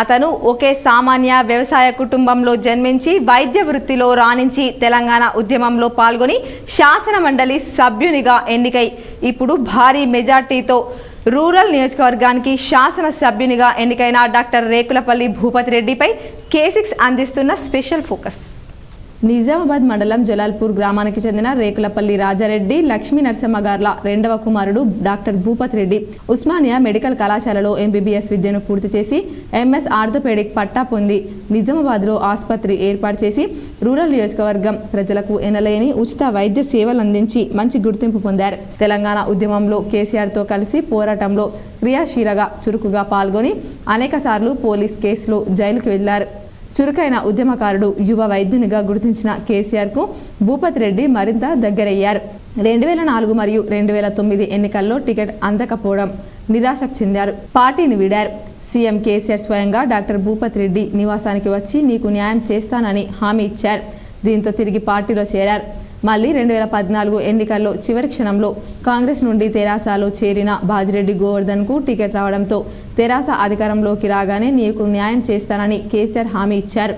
అతను ఒకే సామాన్య వ్యవసాయ కుటుంబంలో జన్మించి వైద్య వృత్తిలో రాణించి తెలంగాణ ఉద్యమంలో పాల్గొని శాసన మండలి సభ్యునిగా ఎన్నికై ఇప్పుడు భారీ మెజార్టీతో రూరల్ నియోజకవర్గానికి శాసన సభ్యునిగా ఎన్నికైన డాక్టర్ రేకులపల్లి భూపతి రెడ్డిపై కేసిక్స్ అందిస్తున్న స్పెషల్ ఫోకస్. నిజామాబాద్ మండలం జలాల్పూర్ గ్రామానికి చెందిన రేకులపల్లి రాజారెడ్డి లక్ష్మీ నరసింహగార్ల రెండవ కుమారుడు డాక్టర్ భూపత్ రెడ్డి ఉస్మానియా మెడికల్ కళాశాలలో ఎంబీబీఎస్ విద్యను పూర్తి చేసి ఎంఎస్ ఆర్థోపెడిక్ పట్టా పొంది నిజామాబాద్లో ఆసుపత్రి ఏర్పాటు చేసి రూరల్ నియోజకవర్గం ప్రజలకు ఎనలేని ఉచిత వైద్య సేవలు అందించి మంచి గుర్తింపు పొందారు. తెలంగాణ ఉద్యమంలో కేసీఆర్తో కలిసి పోరాటంలో క్రియాశీలగా చురుకుగా పాల్గొని అనేకసార్లు పోలీస్ కేసులో జైలుకు వెళ్ళారు. చురుకైన ఉద్యమకారుడు యువ వైద్యునిగా గుర్తించిన కేసీఆర్కు భూపతి రెడ్డి మరింత దగ్గరయ్యారు. రెండు వేల నాలుగు మరియు రెండు వేల తొమ్మిది ఎన్నికల్లో టికెట్ అందకపోవడం నిరాశకు చెందారు. పార్టీని వీడారు. సీఎం కేసీఆర్ స్వయంగా డాక్టర్ భూపతి రెడ్డి నివాసానికి వచ్చి నీకు న్యాయం చేస్తానని హామీ ఇచ్చారు. దీంతో తిరిగి పార్టీలో చేరారు. మళ్ళీ రెండు వేల పద్నాలుగు ఎన్నికల్లో చివరి క్షణంలో కాంగ్రెస్ నుండి తెరాసలో చేరిన బాజిరెడ్డి గోవర్ధన్కు టికెట్ రావడంతో తెరాస అధికారంలోకి రాగానే నీకు న్యాయం చేస్తానని కేసీఆర్ హామీ ఇచ్చారు.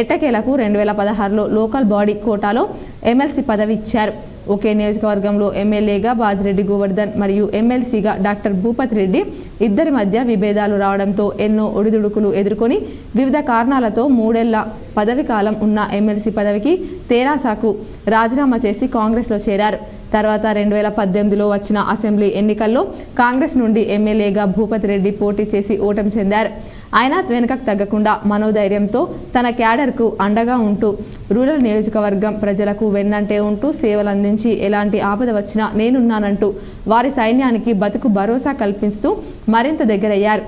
ఎట్టకేలకు రెండు వేల పదహారులో లోకల్ బాడీ కోటాలో ఎమ్మెల్సీ పదవి ఇచ్చారు. ఒకే నియోజకవర్గంలో ఎమ్మెల్యేగా బాజిరెడ్డి గోవర్ధన్ మరియు ఎమ్మెల్సీగా డాక్టర్ భూపతి రెడ్డి ఇద్దరి మధ్య విభేదాలు రావడంతో ఎన్నో ఒడిదుడుకులు ఎదుర్కొని వివిధ కారణాలతో మూడేళ్ళ పదవి కాలం ఉన్న ఎమ్మెల్సీ పదవికి తెరాసాకు రాజీనామా చేసి కాంగ్రెస్లో చేరారు. తర్వాత రెండు వేల పద్దెనిమిదిలో వచ్చిన అసెంబ్లీ ఎన్నికల్లో కాంగ్రెస్ నుండి ఎమ్మెల్యేగా భూపతి రెడ్డి పోటీ చేసి ఓటమి చెందారు. ఆయన వెనుకకు తగ్గకుండా మనోధైర్యంతో తన క్యాడర్కు అండగా ఉంటూ రూరల్ నియోజకవర్గం ప్రజలకు వెన్నంటే ఉంటూ సేవలు అందించి ఎలాంటి ఆపద వచ్చినా నేనున్నానంటూ వారి సైన్యానికి బతుకు భరోసా కల్పిస్తూ మరింత దగ్గరయ్యారు.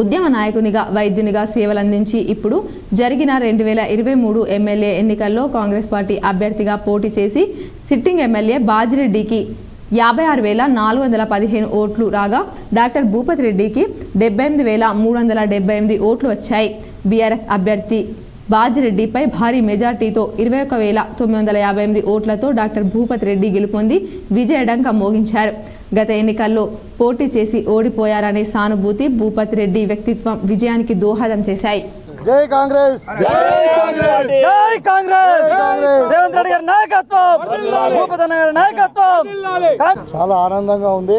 ఉద్యమ నాయకునిగా వైద్యునిగా సేవలందించి ఇప్పుడు జరిగిన రెండు వేల ఇరవై మూడు ఎమ్మెల్యే ఎన్నికల్లో కాంగ్రెస్ పార్టీ అభ్యర్థిగా పోటీ చేసి సిట్టింగ్ ఎమ్మెల్యే బాజిరెడ్డికి యాభై ఆరు వేల నాలుగు వందల పదిహేను ఓట్లు రాగా డాక్టర్ భూపతి రెడ్డికి డెబ్బై ఎనిమిది వేల మూడు వందల డెబ్బై ఎనిమిది ఓట్లు వచ్చాయి. బీఆర్ఎస్ అభ్యర్థి బాజిరెడ్డిపై భారీ మెజార్టీతో ఇరవై ఒక వేల తొమ్మిది వందల యాభై ఎనిమిది ఓట్లతో డాక్టర్ భూపతి రెడ్డి గెలుపొంది విజయడంక మోగించారు. గత ఎన్నికల్లో పోటీ చేసి ఓడిపోయారనే సానుభూతి భూపతి రెడ్డి వ్యక్తిత్వం విజయానికి దోహదం చేశాయి. జై కాంగ్రెస్! జై కాంగ్రెస్! రేవంత్ రెడ్డి గారి నాయకత్వం! భూపతి అన్న గారి నాయకత్వం! చాలా ఆనందంగా ఉంది.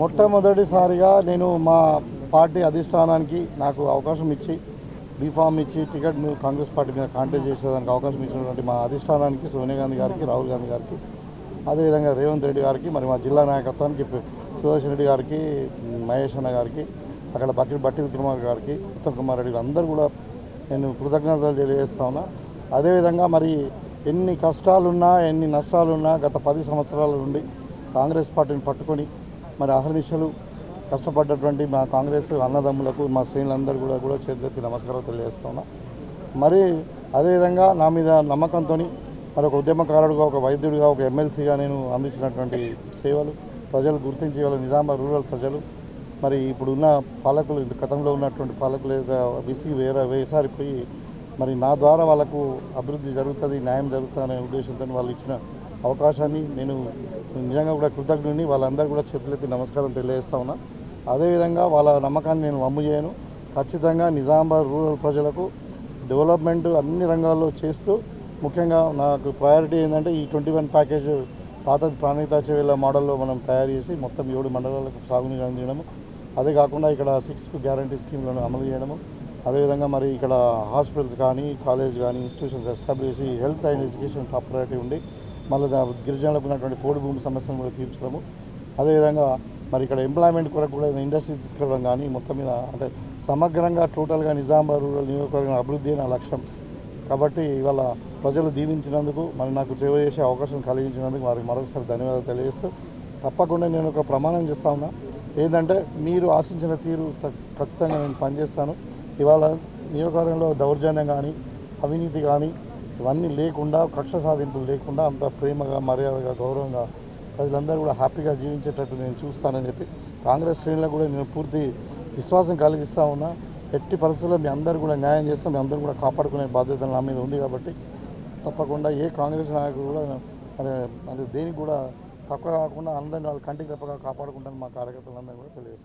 మొట్టమొదటిసారిగా నేను మా పార్టీ అధిష్టానానికి నాకు అవకాశం ఇచ్చి బీఫామ్ ఇచ్చి టికెట్ మీరు కాంగ్రెస్ పార్టీ మీద కాంటాక్ట్ చేసేదానికి అవకాశం ఇచ్చినటువంటి మా అధిష్టానానికి సోనియా గాంధీ గారికి రాహుల్ గాంధీ గారికి అదేవిధంగా రేవంత్ రెడ్డి గారికి మరి మా జిల్లా నాయకత్వానికి సుదర్శన్ రెడ్డి గారికి మహేష్ అన్న గారికి అక్కడ బట్టి బట్టి విక్రమార్ గారికి ఉత్తమ్ కుమార్ రెడ్డి అందరూ కూడా నేను కృతజ్ఞతలు తెలియజేస్తా ఉన్నా. అదేవిధంగా మరి ఎన్ని కష్టాలున్నా ఎన్ని నష్టాలున్నా గత పది సంవత్సరాల నుండి కాంగ్రెస్ పార్టీని పట్టుకొని మరి అహర్నిశలు కష్టపడ్డటువంటి మా కాంగ్రెస్ అన్నదమ్ములకు మా శ్రేణులందరూ కూడా కూడా చేతి నమస్కారం తెలియజేస్తున్నాను మరి అదేవిధంగా నా మీద నమ్మకంతో మరి ఒక ఉద్యమకారుడుగా ఒక వైద్యుడిగా ఒక ఎమ్మెల్సీగా నేను అందించినటువంటి సేవలు ప్రజలు గుర్తించి వాళ్ళ నిజామాబాద్ రూరల్ ప్రజలు. మరి ఇప్పుడున్న పాలకులు గతంలో ఉన్నటువంటి పాలకులు విసిగి వేరే వేసారిపోయి మరి నా ద్వారా వాళ్ళకు అభివృద్ధి జరుగుతుంది న్యాయం జరుగుతుంది అనే ఉద్దేశంతో వాళ్ళు ఇచ్చిన అవకాశాన్ని నేను నిజంగా కూడా కృతజ్ఞుని వాళ్ళందరూ కూడా చేతులెత్తి నమస్కారం తెలియజేస్తా ఉన్నా. అదేవిధంగా వాళ్ళ నమ్మకాన్ని నేను వమ్ము చేయను. ఖచ్చితంగా నిజామాబాద్ రూరల్ ప్రజలకు డెవలప్మెంట్ అన్ని రంగాల్లో చేస్తూ ముఖ్యంగా నాకు ప్రయారిటీ ఏంటంటే ఈ ట్వంటీ వన్ ప్యాకేజ్ పాత ప్రాణిత చెవేల మోడల్లో మనం తయారు చేసి మొత్తం ఏడు మండలాలకు సాగునీరు అందించడము. అదే కాకుండా ఇక్కడ సిక్స్ గ్యారంటీ స్కీమ్లను అమలు చేయడము. అదేవిధంగా మరి ఇక్కడ హాస్పిటల్స్ కానీ కాలేజ్ కానీ ఇన్స్టిట్యూషన్స్ ఎస్టాబ్లిష్ చేసి health and education top priority ఉండి మళ్ళీ గిరిజనులకు ఉన్నటువంటి పోడు భూమి సమస్యను కూడా తీర్చడము. అదేవిధంగా మరి ఇక్కడ ఎంప్లాయ్మెంట్ కొరకు కూడా ఇండస్ట్రీ తీసుకురావడం కానీ మొత్తం మీద అంటే సమగ్రంగా టోటల్గా నిజామాబాద్ రూరల్ నియోజకవర్గం అభివృద్ధి నా లక్ష్యం. కాబట్టి ఇవాళ ప్రజలు దీవించినందుకు మరి నాకు సేవ చేసే అవకాశం కలిగించినందుకు వారికి మరొకసారి ధన్యవాదాలు తెలియజేస్తూ తప్పకుండా నేను ఒక ప్రమాణం చేస్తా ఉన్నా. ఏంటంటే మీరు ఆశించిన తీరు త- ఖచ్చితంగా నేను పనిచేస్తాను. ఇవాళ నియోజకవర్గంలో దౌర్జన్యం కానీ అవినీతి కానీ ఇవన్నీ లేకుండా కక్ష సాధింపులు లేకుండా అంత ప్రేమగా మర్యాదగా గౌరవంగా ప్రజలందరూ కూడా హ్యాపీగా జీవించేటట్టు నేను చూస్తానని చెప్పి కాంగ్రెస్ శ్రేణులకు కూడా నేను పూర్తి విశ్వాసం కలిగిస్తా ఉన్నా. ఎట్టి పరిస్థితుల్లో మీ అందరూ కూడా న్యాయం చేస్తాం మీ అందరూ కూడా కాపాడుకునే బాధ్యత నా మీద ఉంది కాబట్టి తప్పకుండా ఏ కాంగ్రెస్ నాయకులు కూడా మరి అది దేనికి కూడా తక్కువ కాకుండా అందరిని వాళ్ళ కంటికి రెప్పగా కాపాడుకుంటాను మా కార్యకర్తలందరూ కూడా తెలియజేస్తాను